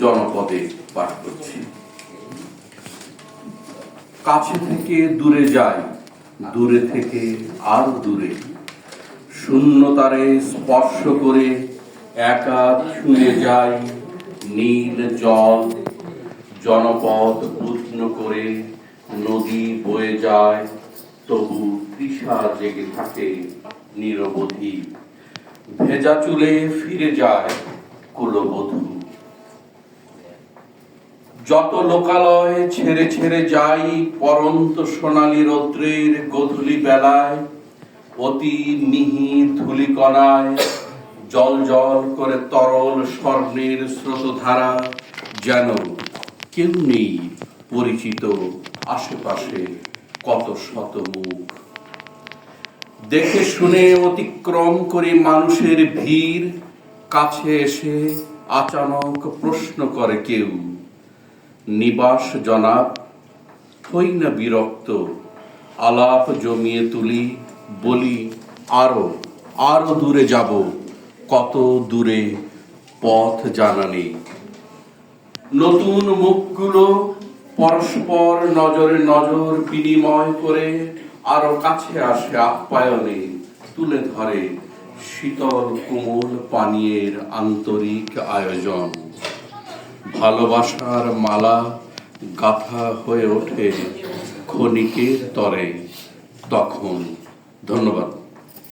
জনপদে পাঠ করছি। কাছে থেকে দূরে যাই, দূরে থেকে আর দূরে। শূন্যতারে স্পর্শ করে একা ছুঁয়ে যাই, নীল জল জনপদ উষ্ণ করে নদী বয়ে যায়, তবু তৃষা জেগে থাকে নিরবধি। ভেজা চুলে ফিরে যায় কুলবধূ। যত লোকালয় ছেড়ে ছেড়ে যাই, পরন্ত সোনালী রৌদ্রের গধূলি বেলায়, অতি মিহি ধুলিকণায়, জল জল করে তরল স্বর্ণের স্রোতধারা যেন কেউ নেই পরিচিত আশেপাশে কত শত মুখ। দেখে শুনে অতিক্রম করে মানুষের ভিড়, কাছে এসে আচানক প্রশ্ন করে কেউ নিবাস জনাব হই না বিরক্ত, আলাপ জমিয়ে তুলি, বলি, আরও আরও দূরে যাব, কত দূরে পথ জানা নেই। নতুন মুখগুলো পরস্পর নজরে নজর বিনিময় করে আরও কাছে আসে আপ্যায়নে, তুলে ধরে শীতল কোমল পানীয়ের আন্তরিক আয়োজন। ভালোবাসার মালা গাথা হয়ে ওঠে খনিকের তরে। তখন ধন্যবাদ।